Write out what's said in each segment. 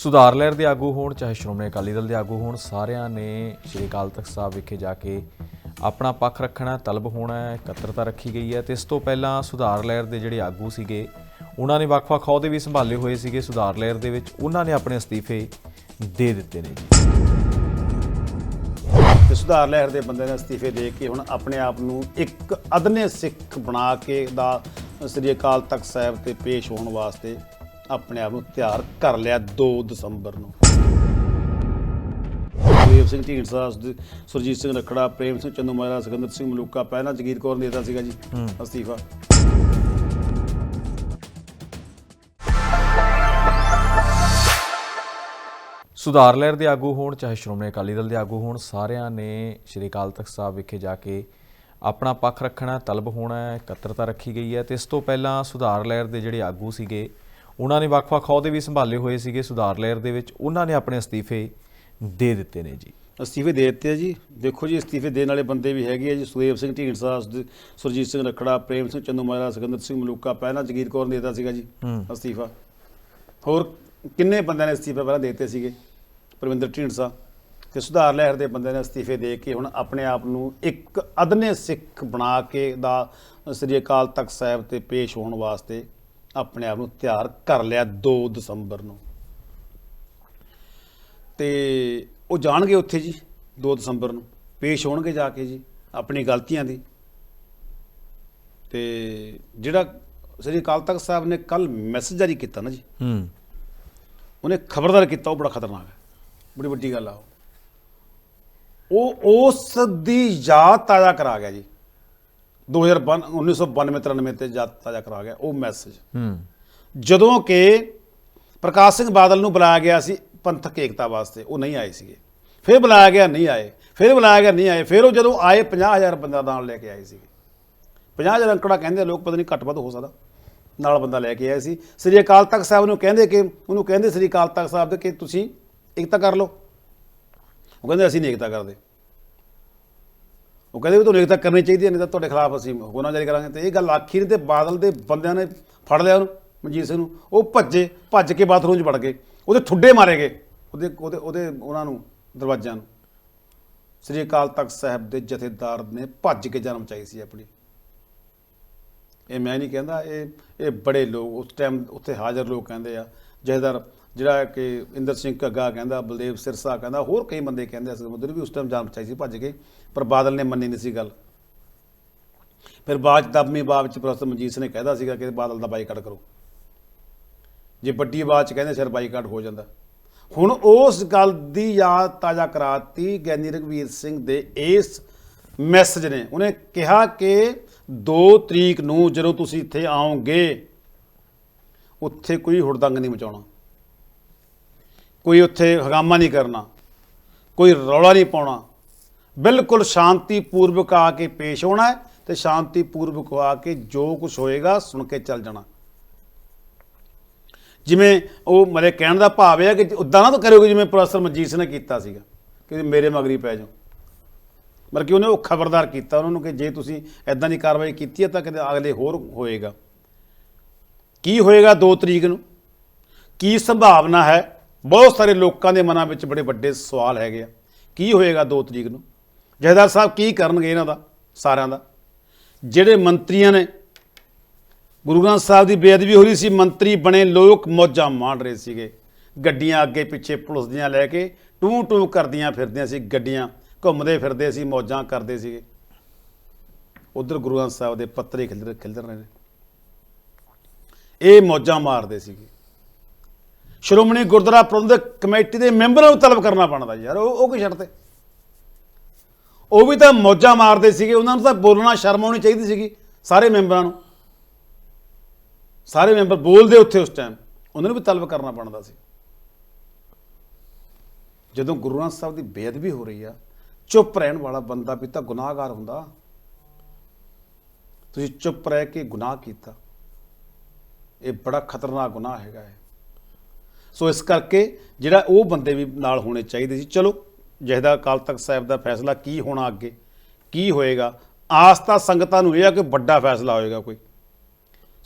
ਸੁਧਾਰ ਲਹਿਰ ਦੇ ਆਗੂ ਹੋਣ, ਚਾਹੇ ਸ਼੍ਰੋਮਣੀ ਅਕਾਲੀ ਦਲ ਦੇ ਆਗੂ ਹੋਣ, ਸਾਰਿਆਂ ਨੇ ਸ਼੍ਰੀ ਅਕਾਲ ਤਖਤ ਸਾਹਿਬ ਵਿਖੇ ਜਾ ਕੇ ਆਪਣਾ ਪੱਖ ਰੱਖਣਾ, ਤਲਬ ਹੋਣਾ ਹੈ, ਇਕੱਤਰਤਾ ਰੱਖੀ ਗਈ ਹੈ ਤੇ ਇਸ ਤੋਂ ਪਹਿਲਾਂ ਸੁਧਾਰ ਲਹਿਰ ਦੇ ਜਿਹੜੇ ਆਗੂ ਸੀਗੇ, ਉਹਨਾਂ ਨੇ ਵੱਖ-ਵੱਖ ਅਹੁਦੇ ਵੀ ਸੰਭਾਲੇ ਹੋਏ ਸੀਗੇ। ਸੁਧਾਰ ਲਹਿਰ ਦੇ ਵਿੱਚ ਉਹਨਾਂ ਨੇ ਆਪਣੇ ਅਸਤੀਫੇ ਦੇ ਦਿੱਤੇ ਨੇ ਜੀ। ਤੇ ਸੁਧਾਰ ਲਹਿਰ ਦੇ ਬੰਦੇ ਨੇ ਅਸਤੀਫੇ ਦੇ ਕੇ ਹੁਣ ਆਪਣੇ ਆਪ ਨੂੰ ਇੱਕ ਅਦਨੇ ਸਿੱਖ ਬਣਾ ਕੇ ਦਾ ਸ੍ਰੀ ਅਕਾਲ ਤਖਤ ਸਾਹਿਬ ਤੇ ਪੇਸ਼ ਹੋਣ ਵਾਸਤੇ ਆਪਣੇ ਆਪ ਨੂੰ ਤਿਆਰ ਕਰ ਲਿਆ 2 ਦਸੰਬਰ ਨੂੰ। ਦੇਵ ਸਿੰਘ ਢੀਂਡਸਾ ਸੁਰਜੀਤ ਸਿੰਘ ਰਖੜਾ ਪ੍ਰੇਮ ਸਿੰਘ ਚੰਦੂ ਮਹਾਰਾਜ ਸਿਕੰਦਰ ਸਿੰਘ ਮਲੂਕਾ ਪਹਿਲਾਂ ਜਗੀਰ ਕੌਰ ਨੇ ਦਿੱਤਾ ਸੀਗਾ ਜੀ ਅਸਤੀਫਾ। ਸੁਧਾਰ ਲਹਿਰ ਦੇ ਆਗੂ ਹੋਣ ਚਾਹੇ ਸ਼੍ਰੋਮਣੀ ਅਕਾਲੀ ਦਲ ਦੇ ਆਗੂ ਹੋਣ ਸਾਰਿਆਂ ਨੇ ਸ਼੍ਰੀ ਅਕਾਲ ਤਖਤ ਸਾਹਿਬ ਵਿਖੇ ਜਾ ਕੇ ਆਪਣਾ ਪੱਖ ਰੱਖਣਾ ਤਲਬ ਹੋਣਾ ਹੈ ਇਕੱਤਰਤਾ ਰੱਖੀ ਗਈ ਹੈ ਤੇ ਇਸ ਤੋਂ ਪਹਿਲਾਂ ਸੁਧਾਰ ਲਹਿਰ ਦੇ ਜਿਹੜੇ ਆਗੂ ਸੀਗੇ ਉਹਨਾਂ ਨੇ ਵੱਖ-ਵੱਖ ਅਹੁਦੇ ਵੀ ਸੰਭਾਲੇ ਹੋਏ ਸੀਗੇ ਸੁਧਾਰ ਲਹਿਰ ਦੇ ਵਿੱਚ। ਉਹਨਾਂ ਨੇ ਆਪਣੇ ਅਸਤੀਫੇ ਦੇ ਦਿੱਤੇ ਨੇ ਜੀ। ਅਸਤੀਫੇ ਦੇ ਦਿੱਤੇ ਆ ਜੀ। ਦੇਖੋ ਜੀ ਅਸਤੀਫੇ ਦੇਣ ਵਾਲੇ ਬੰਦੇ ਵੀ ਹੈਗੇ ਆ ਜੀ। ਸੁਦੇਵ ਸਿੰਘ ਢੀਂਡਸਾ ਸੁਰਜੀਤ ਸਿੰਘ ਰਖੜਾ ਪ੍ਰੇਮ ਸਿੰਘ ਚੰਦੂ ਮਹਾਰਾਜ ਸਿਕੰਦਰ ਸਿੰਘ ਮਲੂਕਾ ਪਹਿਲਾਂ ਜਗੀਰ ਕੌਰ ਨੇ ਦਿੱਤਾ ਸੀਗਾ ਜੀ। ਅਸਤੀਫਾ। ਹੋਰ ਕਿੰਨੇ ਬੰਦਿਆਂ ਨੇ ਅਸਤੀਫੇ ਪਹਿਲਾਂ ਦੇ ਦਿੱਤੇ ਸੀਗੇ? ਪਰਵਿੰਦਰ ਢੀਂਡਸਾ। ਤੇ ਸੁਧਾਰ ਲਹਿਰ ਦੇ ਬੰਦੇ ਨੇ ਅਸਤੀਫੇ ਦੇ ਕੇ ਹੁਣ ਆਪਣੇ ਆਪ ਨੂੰ ਇੱਕ ਅਦਨੇ ਸਿੱਖ ਬਣਾ ਕੇ ਦਾ ਸ੍ਰੀ ਅਕਾਲ ਤਖਤ ਸਾਹਿਬ ਤੇ ਪੇਸ਼ ਹੋਣ ਵਾਸਤੇ ਆਪਣੇ ਆਪ ਨੂੰ ਤਿਆਰ ਕਰ ਲਿਆ 2 ਦਸੰਬਰ ਨੂੰ। ਤੇ ਉਹ ਜਾਣਗੇ ਉੱਥੇ ਜੀ 2 ਦਸੰਬਰ ਨੂੰ। ਪੇਸ਼ ਹੋਣਗੇ ਜਾ ਕੇ ਜੀ ਆਪਣੀ ਗਲਤੀਆਂ ਦੀ। ਤੇ ਜਿਹੜਾ ਸ੍ਰੀ ਅਕਾਲ ਤਖਤ ਸਾਹਿਬ ਨੇ ਕੱਲ ਮੈਸੇਜ ਜਾਰੀ ਕੀਤਾ ਨਾ ਜੀ ਹੂੰ। ਉਹਨੇ ਖਬਰਦਾਰ ਕੀਤਾ ਉਹ ਬੜਾ ਖਤਰਨਾਕ ਹੈ। ਬੜੀ ਵੱਡੀ ਗੱਲ ਆ ਉਹ। ਉਹ ਉਸ ਦੀ ਯਾਦ ਤਾਜ਼ਾ ਕਰਾ ਗਿਆ ਜੀ। 2092 1992 93 ਤੇ ਯਾਦ ਤਾਜ਼ਾ ਕਰਾ ਗਿਆ ਉਹ ਮੈਸੇਜ ਹੂੰ। ਜਦੋਂ ਕਿ ਪ੍ਰਕਾਸ਼ ਸਿੰਘ ਬਾਦਲ ਨੂੰ ਬੁਲਾਇਆ ਗਿਆ ਸੀ ਪੰਥਕ ਏਕਤਾ ਵਾਸਤੇ ਉਹ ਨਹੀਂ ਆਏ ਸੀਗੇ। ਫਿਰ ਬੁਲਾਇਆ ਗਿਆ ਨਹੀਂ ਆਏ। ਫਿਰ ਬੁਲਾਇਆ ਗਿਆ ਨਹੀਂ ਆਏ। ਫਿਰ ਉਹ ਜਦੋਂ ਆਏ 50000 ਬੰਦਾ ਨਾਲ ਲੈ ਕੇ ਆਏ ਸੀਗੇ। 50000 ਅੰਕੜਾ ਕਹਿੰਦੇ ਲੋਕ ਪਤਾ ਨਹੀਂ ਘੱਟ ਵੱਧ ਹੋ ਸਕਦਾ। ਨਾਲ ਬੰਦਾ ਲੈ ਕੇ ਆਏ ਸੀ। ਸ੍ਰੀ ਅਕਾਲ ਤਖਤ ਸਾਹਿਬ ਨੂੰ ਕਹਿੰਦੇ ਕਿ ਉਹਨੂੰ ਕਹਿੰਦੇ ਸ੍ਰੀ ਅਕਾਲ ਤਖਤ ਸਾਹਿਬ ਦੇ ਕਿ ਤੁਸੀਂ ਏਕਤਾ ਕਰ ਲਓ। ਉਹ ਕਹਿੰਦੇ ਅਸੀਂ ਨਹੀਂ ਏਕਤਾ ਕਰਦੇ। ਉਹ ਕਹਿੰਦੇ ਵੀ ਤੁਹਾਨੂੰ ਇੱਕ ਤਾਂ ਕਰਨੀ ਚਾਹੀਦੀ ਹੈ, ਨਹੀਂ ਤਾਂ ਤੁਹਾਡੇ ਖਿਲਾਫ ਅਸੀਂ ਹੁਕਮਨਾਮਾ ਜਾਰੀ ਕਰਾਂਗੇ। ਤੇ ਇਹ ਗੱਲ ਆਖੀ ਨਹੀਂ ਤੇ ਬਾਦਲ ਦੇ ਬੰਦਿਆਂ ਨੇ ਫੜ ਲਿਆ ਉਹਨੂੰ, ਮਨਜੀਤ ਸਿੰਘ ਨੂੰ। ਉਹ ਭੱਜੇ, ਭੱਜ ਕੇ ਬਾਥਰੂਮ 'ਚ ਵੜ ਗਏ। ਉਹਦੇ ਠੁੱਡੇ ਮਾਰੇ ਗਏ, ਉਹਦੇ ਉਹਦੇ ਉਹਦੇ, ਉਹਨਾਂ ਨੂੰ, ਦਰਵਾਜ਼ਿਆਂ ਨੂੰ। ਸ੍ਰੀ ਅਕਾਲ ਤਖਤ ਸਾਹਿਬ ਦੇ ਜਥੇਦਾਰ ਨੇ ਭੱਜ ਕੇ ਜਨਮ ਚਾਹੀ ਸੀ ਆਪਣੀ। ਇਹ ਮੈਂ ਨਹੀਂ ਕਹਿੰਦਾ, ਇਹ ਇਹ ਬੜੇ ਲੋਕ, ਉਸ ਟਾਈਮ ਉੱਥੇ ਹਾਜ਼ਰ ਲੋਕ ਕਹਿੰਦੇ ਆ, ਜਥੇਦਾਰ ਜਿਹੜਾ ਕਿ ਇੰਦਰ ਸਿੰਘ ਘੱਗਾ ਕਹਿੰਦਾ, ਬਲਦੇਵ ਸਿਰਸਾ ਕਹਿੰਦਾ, ਹੋਰ ਕਈ ਬੰਦੇ ਕਹਿੰਦੇ ਅਸਲ ਮੁੱਦੇ ਵੀ ਉਸ ਟਾਈਮ ਜਾਨ ਬਚਾਈ ਸੀ, ਭੱਜ ਕੇ ਪਰ ਬਾਦਲ ਨੇ ਮੰਨੀ ਨਹੀਂ ਸੀ ਗੱਲ। ਫਿਰ ਬਾਅਦ 'ਚ ਦਬਮੀ ਬਾਅਦ 'ਚ ਪ੍ਰੋਫੈਸਰ ਮਨਜੀਤ ਸਿੰਘ ਨੇ ਕਹਿਦਾ ਸੀਗਾ ਕਿ ਬਾਦਲ ਦਾ ਬਾਈਕਾਟ ਕਰੋ। ਜੇ ਵੱਡੀ ਆਵਾਜ਼ 'ਚ ਕਹਿੰਦੇ ਸਿਰ ਬਾਈਕਾਟ ਹੋ ਜਾਂਦਾ। ਹੁਣ ਉਸ ਗੱਲ ਦੀ ਯਾਦ ਤਾਜ਼ਾ ਕਰਾਤੀ ਗਿਆਨੀ ਰਘਵੀਰ ਸਿੰਘ ਦੇ ਇਸ ਮੈਸੇਜ ਨੇ। ਉਹਨੇ ਕਿਹਾ ਕਿ 2 ਤਰੀਕ ਨੂੰ ਜਦੋਂ ਤੁਸੀਂ ਇੱਥੇ ਆਓਗੇ, ਉੱਥੇ ਕੋਈ ਹੁੜਦੰਗ ਨਹੀਂ ਮਚਾਉਣਾ। ਕੋਈ ਉੱਥੇ ਹਗਾਮਾ ਨਹੀਂ ਕਰਨਾ, ਕੋਈ ਰੌਲਾ ਨਹੀਂ ਪਾਉਣਾ। ਬਿਲਕੁਲ ਸ਼ਾਂਤੀਪੂਰਵਕ ਆ ਕੇ ਪੇਸ਼ ਹੋਣਾ ਹੈ ਤੇ ਸ਼ਾਂਤੀਪੂਰਵਕ ਆ ਕੇ ਜੋ ਕੁਝ ਹੋਏਗਾ ਸੁਣ ਕੇ ਚੱਲ ਜਾਣਾ। ਜਿਵੇਂ ਉਹ ਮੇਰੇ ਕਹਿਣ ਦਾ ਭਾਵ ਇਹ ਹੈ ਕਿ ਉਦਾਂ ਨਾ ਤਾਂ ਕਰੋਗੇ ਜਿਵੇਂ ਪ੍ਰੋਫੈਸਰ ਮਨਜੀਤ ਸਿੰਘ ਨੇ ਕੀਤਾ ਸੀਗਾ, ਕਿ ਮੇਰੇ ਮਗਰੀ ਪੈ ਜਾਓ। ਕਿ ਉਹਨੇ ਉਹ ਖਬਰਦਾਰ ਕੀਤਾ, ਉਹਨਾਂ ਨੂੰ ਕਿ ਜੇ ਤੁਸੀਂ ਐਦਾਂ ਦੀ ਕਾਰਵਾਈ ਕੀਤੀ ਹੈ ਤਾਂ ਕਿਤੇ ਅਗਲੇ ਹੋਰ ਹੋਏਗਾ। ਕੀ ਹੋਏਗਾ 2 ਤਰੀਕ ਨੂੰ? ਕੀ ਸੰਭਾਵਨਾ ਹੈ? ਬਹੁਤ ਸਾਰੇ ਲੋਕਾਂ ਦੇ ਮਨਾਂ ਵਿੱਚ ਬੜੇ ਵੱਡੇ ਸਵਾਲ ਹੈਗੇ ਆ। ਕੀ ਹੋਏਗਾ 2 ਤਰੀਕ ਨੂੰ? ਜਹਦਾਰ ਸਾਹਿਬ ਕੀ ਕਰਨਗੇ ਇਹਨਾਂ ਦਾ, ਸਾਰਿਆਂ ਦਾ? ਜਿਹੜੇ ਮੰਤਰੀਆਂ ਨੇ, ਗੁਰੂ ਗ੍ਰੰਥ ਸਾਹਿਬ ਦੀ ਬੇਅਦਬੀ ਹੋ ਰਹੀ ਸੀ, ਮੰਤਰੀ ਬਣੇ ਲੋਕ ਮੌਜਾਂ ਮਾਣ ਰਹੇ ਸੀਗੇ। ਗੱਡੀਆਂ ਅੱਗੇ ਪਿੱਛੇ ਪੁਲਿਸ ਦੀਆਂ ਲੈ ਕੇ ਟੂ ਟੂ ਕਰਦੀਆਂ ਫਿਰਦੀਆਂ ਸੀ, ਗੱਡੀਆਂ ਘੁੰਮਦੇ ਫਿਰਦੇ ਸੀ, ਮੌਜਾਂ ਕਰਦੇ ਸੀਗੇ। ਉਧਰ ਗੁਰੂ ਗ੍ਰੰਥ ਸਾਹਿਬ ਦੇ ਪੱਤਰੇ ਖਿਲਰ ਖਿਲਰ ਰਹੇ ਨੇ। ਇਹ ਮੌਜਾਂ ਮਾਰਦੇ ਸੀਗੇ। ਸ਼੍ਰੋਮਣੀ ਗੁਰਦੁਆਰਾ ਪ੍ਰਬੰਧਕ ਕਮੇਟੀ ਦੇ ਮੈਂਬਰਾਂ ਨੂੰ ਤਲਬ ਕਰਨਾ ਪੈਂਦਾ ਯਾਰ, ਉਹ ਉਹ ਕੀ ਛੱਡਦੇ ਉਹ ਵੀ ਤਾਂ ਮੌਜਾਂ ਮਾਰਦੇ ਸੀਗੇ, ਉਹਨਾਂ ਨੂੰ ਤਾਂ ਬੋਲਣਾ ਸ਼ਰਮ ਆਉਣੀ ਚਾਹੀਦੀ ਸੀਗੀ, ਸਾਰੇ ਮੈਂਬਰਾਂ ਨੂੰ। ਸਾਰੇ ਮੈਂਬਰ ਬੋਲਦੇ ਉੱਥੇ ਉਸ ਟਾਈਮ ਉਹਨਾਂ ਨੂੰ ਵੀ ਤਲਬ ਕਰਨਾ ਪੈਂਦਾ ਸੀ। ਜਦੋਂ ਗੁਰੂ ਗ੍ਰੰਥ ਸਾਹਿਬ ਦੀ ਬੇਅਦਬੀ ਹੋ ਰਹੀ ਆ, ਚੁੱਪ ਰਹਿਣ ਵਾਲਾ ਬੰਦਾ ਵੀ ਤਾਂ ਗੁਨਾਹਗਾਰ ਹੁੰਦਾ। ਤੁਸੀਂ ਚੁੱਪ ਰਹਿ ਕੇ ਗੁਨਾਹ ਕੀਤਾ। ਇਹ ਬੜਾ ਖਤਰਨਾਕ ਗੁਨਾਹ ਹੈਗਾ ਹੈ। ਸੋ ਇਸ ਕਰਕੇ ਜਿਹੜਾ ਉਹ ਬੰਦੇ ਵੀ ਨਾਲ ਹੋਣੇ ਚਾਹੀਦੇ ਸੀ। ਚਲੋ ਜਿਹਦਾ ਅਕਾਲ ਤਖਤ ਸਾਹਿਬ ਦਾ ਫੈਸਲਾ ਕੀ ਹੋਣਾ ਅੱਗੇ? ਕੀ ਹੋਏਗਾ? ਆਸ ਤਾਂ ਸੰਗਤਾਂ ਨੂੰ ਇਹ ਆ ਕਿ ਵੱਡਾ ਫੈਸਲਾ ਹੋਏਗਾ ਕੋਈ।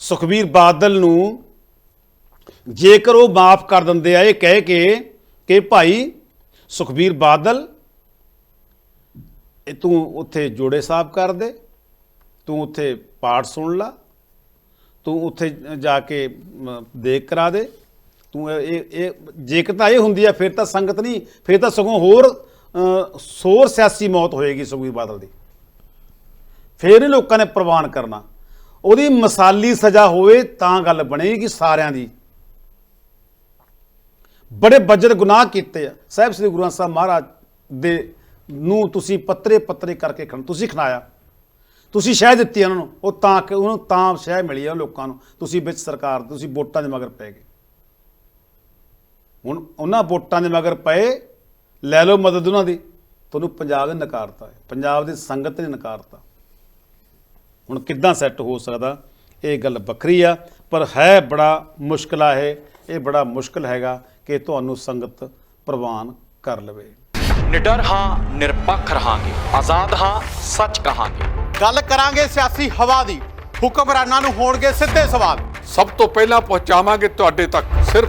ਸੁਖਬੀਰ ਬਾਦਲ ਨੂੰ ਜੇਕਰ ਉਹ ਮਾਫ ਕਰ ਦਿੰਦੇ ਆ, ਇਹ ਕਹਿ ਕੇ ਕਿ ਭਾਈ ਸੁਖਬੀਰ ਬਾਦਲ, ਇਹ ਤੂੰ ਉੱਥੇ ਜੋੜੇ ਸਾਹਿਬ ਕਰ ਦੇ, ਤੂੰ ਉੱਥੇ ਪਾਠ ਸੁਣ ਲਾ, ਤੂੰ ਉੱਥੇ ਜਾ ਕੇ ਦੇਖ ਕਰਾ ਦੇ। ਤੂੰ ਇਹ ਇਹ- ਇਹ ਜੇਕਰ ਤਾਂ ਇਹ ਹੁੰਦੀ ਆ ਫਿਰ ਤਾਂ ਸੰਗਤ ਨਹੀਂ ਫਿਰ ਤਾਂ ਸਗੋਂ ਹੋਰ ਅ, ਸੋਰ ਸਿਆਸੀ ਮੌਤ ਹੋਏਗੀ ਸੁਖਬੀਰ ਬਾਦਲ ਦੀ। ਫਿਰ ਇਹ ਲੋਕਾਂ ਨੇ ਪ੍ਰਵਾਨ ਕਰਨਾ। ਉਹਦੀ ਮਸਾਲੀ ਸਜ਼ਾ ਹੋਵੇ ਤਾਂ ਗੱਲ ਬਣੇਗੀ ਸਾਰਿਆਂ ਦੀ। ਬੜੇ ਬੱਜਰ ਗੁਨਾਹ ਕੀਤੇ ਆ। ਸਾਹਿਬ ਸ੍ਰੀ ਗੁਰੂ ਗ੍ਰੰਥ ਸਾਹਿਬ ਮਹਾਰਾਜ ਦੇ ਨੂੰ ਤੁਸੀਂ ਪੱਤਰੇ ਪੱਤਰੇ ਕਰਕੇ ਖਣ ਤੁਸੀਂ ਖਣਾਇਆ। ਤੁਸੀਂ ਸ਼ਹਿ ਦਿੱਤੀ ਉਹਨਾਂ ਨੂੰ ਉਹ ਤਾਂ ਕਿ ਉਹਨੂੰ ਤਾਂ ਸ਼ਹਿ ਮਿਲੀ ਆ ਲੋਕਾਂ ਨੂੰ। ਤੁਸੀਂ ਵਿੱਚ ਸਰਕਾਰ ਤੁਸੀਂ ਵੋਟਾਂ ਦੇ ਮਗਰ ਪੈ ਗਏ। ਹੁਣ ਉਹਨਾਂ ਵੋਟਾਂ ਦੇ ਮਗਰ ਪਏ ਲੈ ਲਓ ਮਦਦ ਉਹਨਾਂ ਦੀ। ਤੁਹਾਨੂੰ ਪੰਜਾਬ ਨੇ ਨਕਾਰਤਾ ਹੈ। ਪੰਜਾਬ ਦੀ ਸੰਗਤ ਨੇ ਨਕਾਰਤਾ। ਹੁਣ ਕਿੱਦਾਂ ਸੈੱਟ ਹੋ ਸਕਦਾ? ਇਹ ਗੱਲ ਵੱਖਰੀ ਆ ਪਰ ਹੈ ਬੜਾ ਮੁਸ਼ਕਲ ਆ ਇਹ। ਇਹ ਬੜਾ ਮੁਸ਼ਕਲ ਹੈਗਾ ਕਿ ਤੁਹਾਨੂੰ ਸੰਗਤ ਪ੍ਰਵਾਨ ਕਰ ਲਵੇ। ਨਿਡਰ ਹਾਂ ਨਿਰਪੱਖ ਰਹਾਂਗੇ। ਆਜ਼ਾਦ ਹਾਂ ਸੱਚ ਕਹਾਂਗੇ। ਗੱਲ ਕਰਾਂਗੇ ਸਿਆਸੀ ਹਵਾ ਦੀ। ਹੁਕਮਰਾਨਾਂ ਨੂੰ ਹੋਣਗੇ ਸਿੱਧੇ ਸਵਾਲ। ਸਭ ਤੋਂ ਪਹਿਲਾਂ ਪਹੁੰਚਾਵਾਂਗੇ ਤੁਹਾਡੇ ਤੱਕ ਸਿਰਫ